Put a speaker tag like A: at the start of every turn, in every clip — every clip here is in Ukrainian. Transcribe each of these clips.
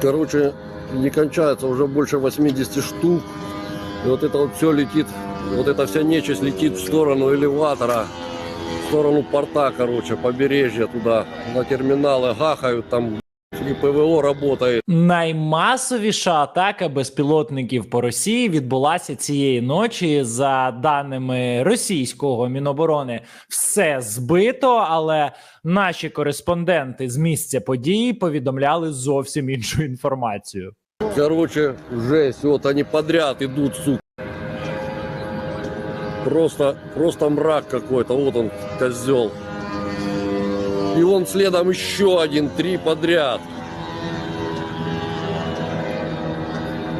A: Короче, не кончается уже больше 80 штук. И вот это вот все летит, вот эта вся нечисть летит в сторону элеватора, в сторону порта, короче, побережья туда, на терминалы гахают, там и ПВО работает.
B: Наймасовіша атака безпілотників по Росії відбулася цієї ночі. За даними російського міноборони, все збито, але наші кореспонденти з місця події повідомляли зовсім іншу інформацію.
A: Короче, жесть, вот они подряд идут, сука. Просто, просто мрак какой-то, вот он, козел. И он следом еще один, три подряд.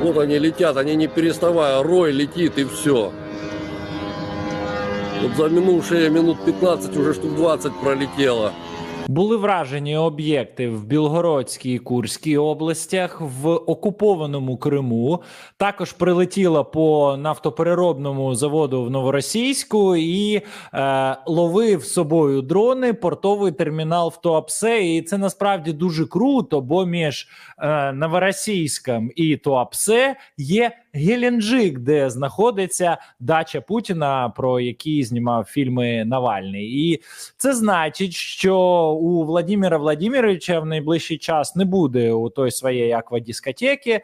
A: Вот они летят, они не переставая, рой летит и все. Вот за минувшие минут 15 уже штук 20 пролетело.
B: Були вражені об'єкти в Білгородській і Курській областях, в окупованому Криму. Також прилетіло по нафтопереробному заводу в Новоросійську і е, ловив собою дрони портовий термінал в Туапсе. І це насправді дуже круто, бо між е, Новоросійськом і Туапсе є Геленджик, де знаходиться дача Путіна, про який знімав фільми Навальний. І це значить, що у Владимира Владимировича в найближчий час не буде у той своєї аквадискотеки.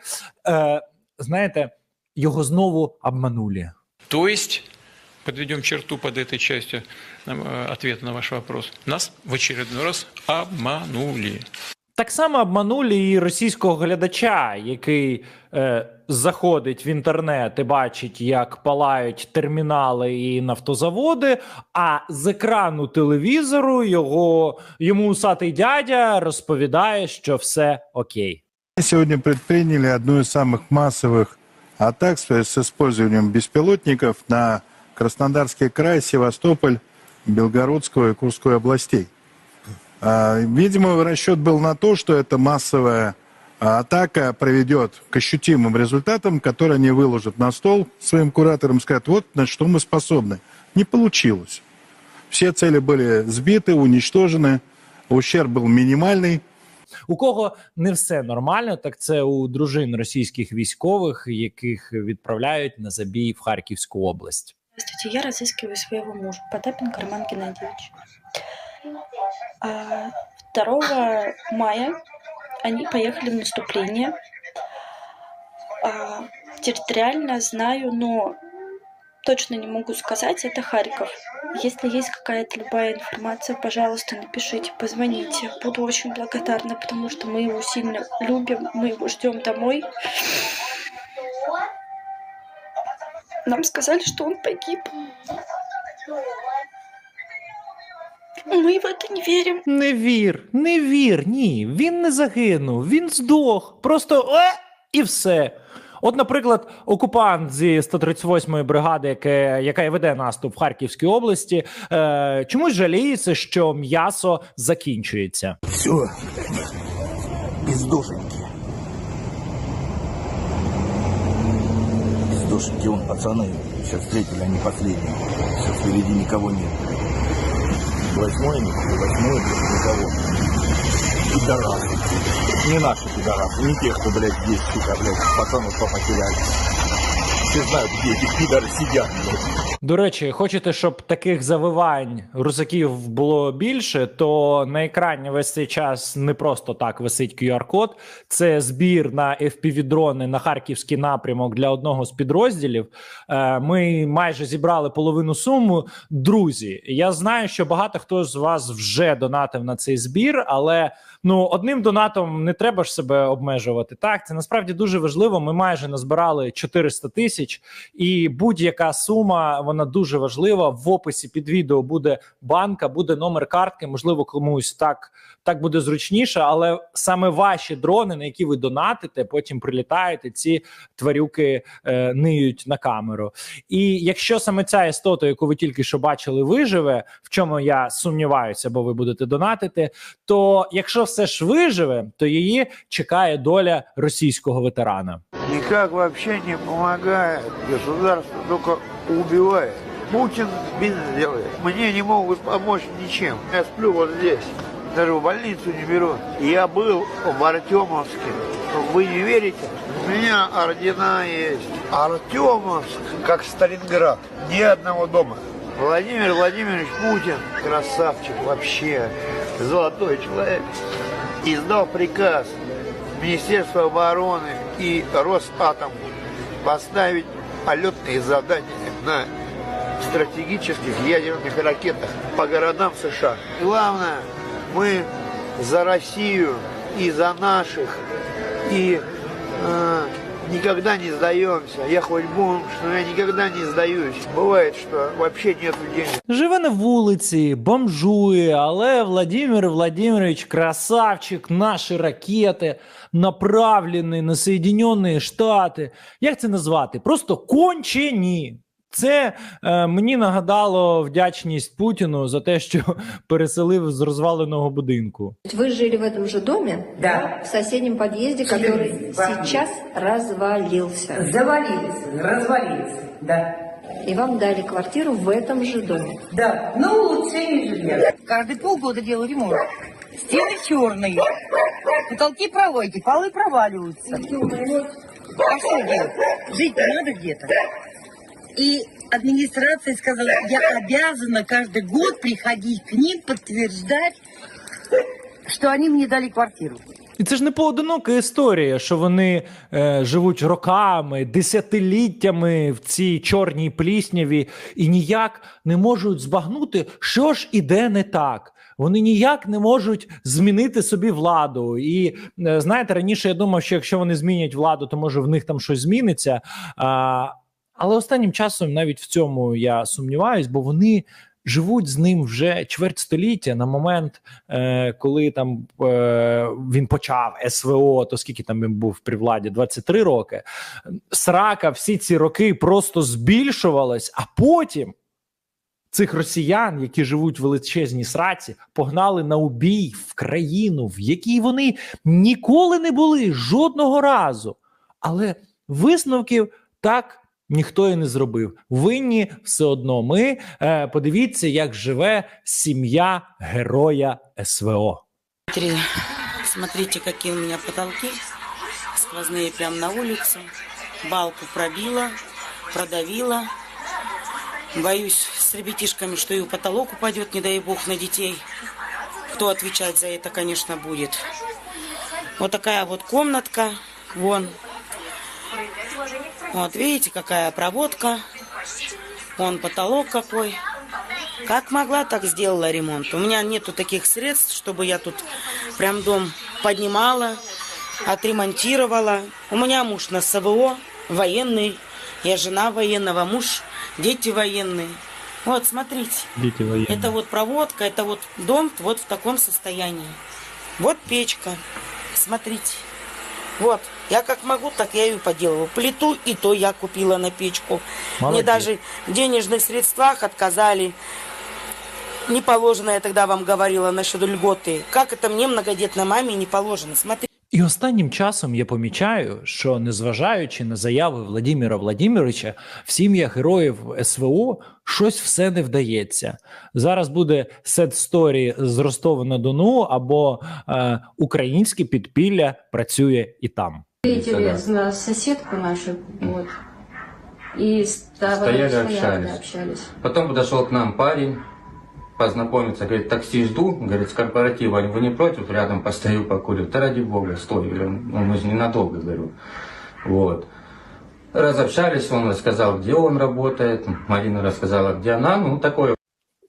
B: Е, знаєте, його знову обманули.
C: То есть, подведем черту под этой частью ответа на ваш вопрос, нас в очередной раз обманули.
B: Так само обманули і російського глядача, який е, заходить в інтернет і бачить, як палають термінали і нафтозаводи. А з екрану телевізору його йому усатий дядя розповідає, що все окей.
D: Сегодня предприняли одну из самых массовых атак с использованием беспилотников на Краснодарский край, Севастополь, Белгородскую и Курскую областей. А, Видимо, расчет был на то, что эта массовая а, атака приведет к ощутимым результатам, которые они выложат на стол своим кураторам, скажут, вот на что мы способны. Не получилось. Все цели были сбиты, уничтожены, ущерб был минимальный.
B: У кого не все нормально, так це у дружин російських військових, яких відправляють на забій в Харківську область.
E: Здравствуйте, я разыскиваю своего мужа, Потапенко Роман Геннадьевич. А, 2 мая они поехали в наступление. А, территориально знаю, но точно не могу сказать, это Харьков. Если есть какая-то любая информация, пожалуйста, напишите, позвоните. Буду очень благодарна, потому что мы его сильно любим, мы его ждем домой. Нам сказали, что он погиб. Мы в это не верим.
B: Не вір, не вір, ні. Він не загинув, він здох. Просто е, і все. От, наприклад, окупант зі 138-ї бригади, яке, яка й веде наступ в Харківській області, е, чомусь жаліється, що м'ясо закінчується.
F: Все, бездушеньки. Бездушеньки, вон, пацаны, сейчас встретили, они последние. Сейчас впереди никого нет. Восьмой, никого, восьмой, никого. Пидорасы. Не наши пидорасы, не те, кто, блядь, здесь, сука, блядь, пацанов потеряли. Все знают, где эти пидоры сидят, блядь.
B: До речі, хочете, щоб таких завивань русаків було більше, то на екрані весь цей час не просто так висить QR-код. Це збір на FPV-дрони на харківський напрямок для одного з підрозділів. Е, Ми майже зібрали половину суму. Друзі, я знаю, що багато хто з вас вже донатив на цей збір, але ну одним донатом не треба ж себе обмежувати. Так, це насправді дуже важливо. Ми майже назбирали 400 тисяч, і будь-яка сума вона дуже важлива. В описі під відео буде банка, буде номер картки. Можливо, комусь так, так буде зручніше, але саме ваші дрони, на які ви донатите, потім прилітають, і ці тварюки е, ниють на камеру. І якщо саме ця істота, яку ви тільки що бачили, виживе, в чому я сумніваюся, бо ви будете донатити, то якщо все ж виживе, то її чекає доля російського ветерана.
G: Никак вообще не помогает. Государство только убивает. Путин бизнес делает. Мне не могут помочь ничем. Я сплю вот здесь. Даже в больницу не берут. Я был в Артемовске. Вы не верите? У меня ордена есть. Артемовск, как Сталинград. Ни одного дома. Владимир Владимирович Путин, красавчик вообще, золотой человек, издал приказ Министерства обороны и Росатом поставить полетные задания на стратегических ядерных ракетах по городам США. Главное, мы за Россию и за наших, и э, никогда не сдаемся. Я хоть бомж, но я никогда не сдаюсь. Бывает, что вообще нет денег.
B: Живе на вулиці, бомжує, але Владимир Владимирович красавчик, наші ракети направлені на Соединенные Штати. Як це назвати? Просто кончені. Це е, мені нагадало вдячність Путіну за те, що переселив з розваленого будинку.
H: Вы жили в этом же доме?
I: Да.
H: В соседнем подъезде,
I: Жили.
H: который сейчас развалился.
I: Завалился, развалился, да.
H: И вам дали квартиру в этом же доме.
I: Да, ну улучшение жилья. Каждые полгода делаю ремонт. Стены черные, потолки проводите, полы проваливаются. А что делать? Жить надо где-то. И администрация сказала, я обязана каждый год приходить к ним, подтверждать, что они мне дали квартиру.
B: І це ж не поодинока історія, що вони е, живуть роками, десятиліттями в цій чорній плісняві і ніяк не можуть збагнути, що ж іде не так. Вони ніяк не можуть змінити собі владу. І е, знаєте, раніше я думав, що якщо вони змінять владу, то може в них там щось зміниться. А, але останнім часом навіть в цьому я сумніваюсь, бо вони живуть з ним вже чверть століття на момент, е, коли там е, він почав СВО, то скільки там він був при владі? 23 роки. Срака всі ці роки просто збільшувалась, а потім. Цих росіян, які живуть в величезній сраці, погнали на убій в країну, в якій вони ніколи не були жодного разу. Але висновків так ніхто і не зробив. Винні все одно. Ми е, подивіться, як живе сім'я героя СВО.
J: Смотри- Смотрите, какие у меня потолки. Сквозные прям на улицу. Балку пробила, продавила. Боюсь с ребятишками, что и потолок упадет, не дай бог, на детей. Кто отвечать за это, конечно, будет. Вот такая вот комнатка. Вон. Вот, видите, какая проводка. Вон потолок какой. Как могла, так сделала ремонт. У меня нету таких средств, чтобы я тут прям дом поднимала, отремонтировала. У меня муж на СВО, военный. Я жена военного, муж, дети военные. Вот, смотрите.
B: Діти воєнні.
J: Это вот проводка, это вот дом вот в таком состоянии. Вот печка. Смотрите. Вот. Я как могу, так я ее поделываю. Плиту и то я купила на печку. Мне
B: Молодец.
J: даже в денежных средствах отказали. Не положено, я тогда вам говорила насчет льготы. Как это мне, многодетной маме, не положено? Смотри.
B: І останнім часом я помічаю, що незважаючи на заяви Владимира Владимировича, в сім'ях героїв СВО щось все не вдається. Зараз буде сет сторі з Ростова на Дону або е, українське підпілля працює і там.
H: Видели на соседку нашу, вот. И да,
K: Стояли,
H: стояли,
K: общались.
H: да, общались.
K: Потом подошел к нам парень, познакомиться, говорит, такси жду, говорит, с корпоратива, вы не против, рядом постою, покурю. Да ради бога, стой, говорю, ну, мы же ненадолго, говорю. Вот. Разобщались, он рассказал, где он работает, Марина рассказала, где она, ну, такое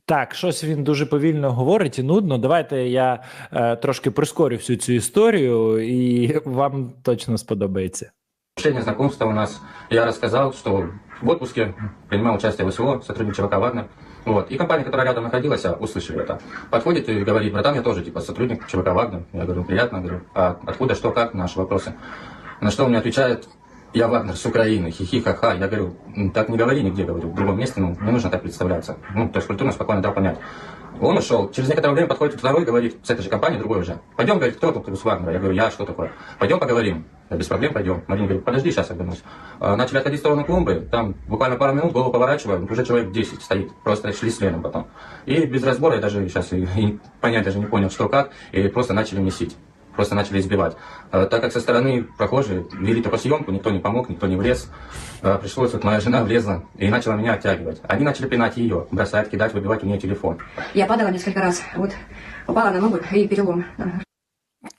B: Так, щось він дуже повільно говорить і нудно. Давайте я е, трошки прискорю всю цю історію, і вам точно сподобається.
K: Общение, знакомство у нас. Я рассказал, что в отпуске принимал участие в СВО, сотрудник ЧВК «Вагнер». Вот. И компания, которая рядом находилась, а, услышали это. Подходит и говорит, братан, я тоже типа сотрудник ЧВК «Вагнер». Я говорю, приятно, говорю, а откуда, что, как, наши вопросы. На что он мне отвечает, я Вагнер с Украины, хихи-ха-ха. Я говорю, «М, так не говори нигде, говорю, в другом месте, ну, не нужно так представляться. Ну, то есть культурно, спокойно дал понять. Он ушел. Через некоторое время подходит второй, говорит, с этой же компании, другой уже. Пойдем, говорит, кто тут из Вагнера? Я говорю, я, что такое? Пойдем поговорим. Я без проблем пойдем. Марина говорит, подожди, сейчас я. А, Начали отходить в сторону клумбы, там буквально пару минут, голову поворачиваю, уже человек 10 стоит, просто шли следом потом. И без разбора я даже сейчас и, и понять даже не понял, что как, и просто начали месить. просто начали избивать. Э, Так как со стороны прохожие вели только съемку, никто не помог, никто не влез, э, пришлось, вот моя жена влезла и начала меня оттягивать. Они начали пинать ее, бросать, кидать, выбивать у нее телефон.
H: Я падала несколько раз. Вот упала на ногу и перелом.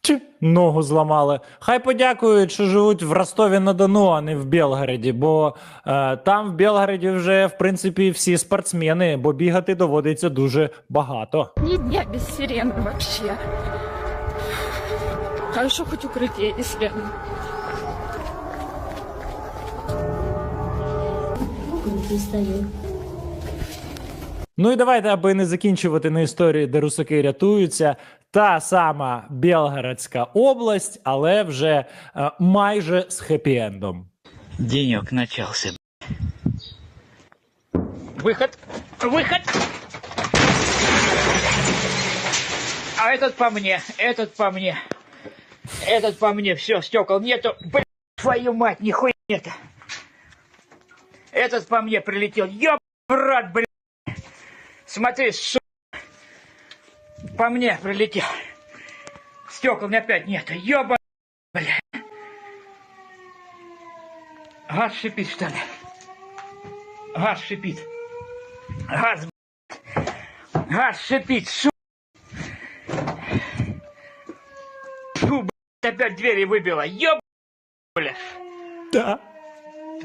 B: Чи ногу зламали. Хай подякують, що живуть в Ростові на Дону, а не в Белгороді, бо е, там в Белгороді вже в принципі всі спортсмени, бо бігати доводиться дуже багато.
L: Ни дня без сирены вообще. Хорошо хоть укрытие есть рядом.
B: Ну і давайте, аби не закінчувати на історії, де русаки рятуються. Та сама Белгородська область, але вже е, майже з хеппі-ендом.
M: Денек начался. Выход! Выход! А этот по мне, этот по мне. Этот по мне, все, стекол нету. Блин, твою мать, нихуя нет. Этот по мне прилетел. Ёб, брат, блин. Смотри, су... По мне прилетел. Стекол опять нет. Ёба, бля. Газ шипит, что ли? Газ шипит. Газ, блядь. Газ шипит, су... Фу, блядь, опять двери выбило. Ёб, бля.
B: Да.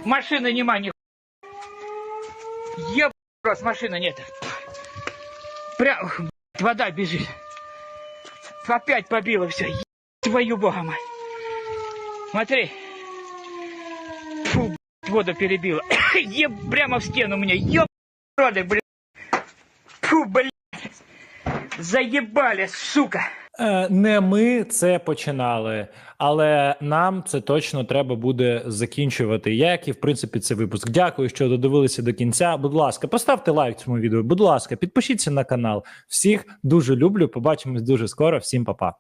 M: Машины нема, ни Ёб, раз машины нет. Прям, блядь, вода бежит. Опять побило все. Твою бога мать. Смотри. Фу, блядь, воду перебило. Еб, прямо в стену мне. Ёб, роды, блядь. Фу, блядь. Заебали, сука.
B: Е, Не ми це починали, але нам це точно треба буде закінчувати. Як і в принципі це випуск. Дякую, що додивилися до кінця. Будь ласка, поставте лайк цьому відео. Будь ласка, підпишіться на канал. Всіх дуже люблю. Побачимось дуже скоро. Всім па-па.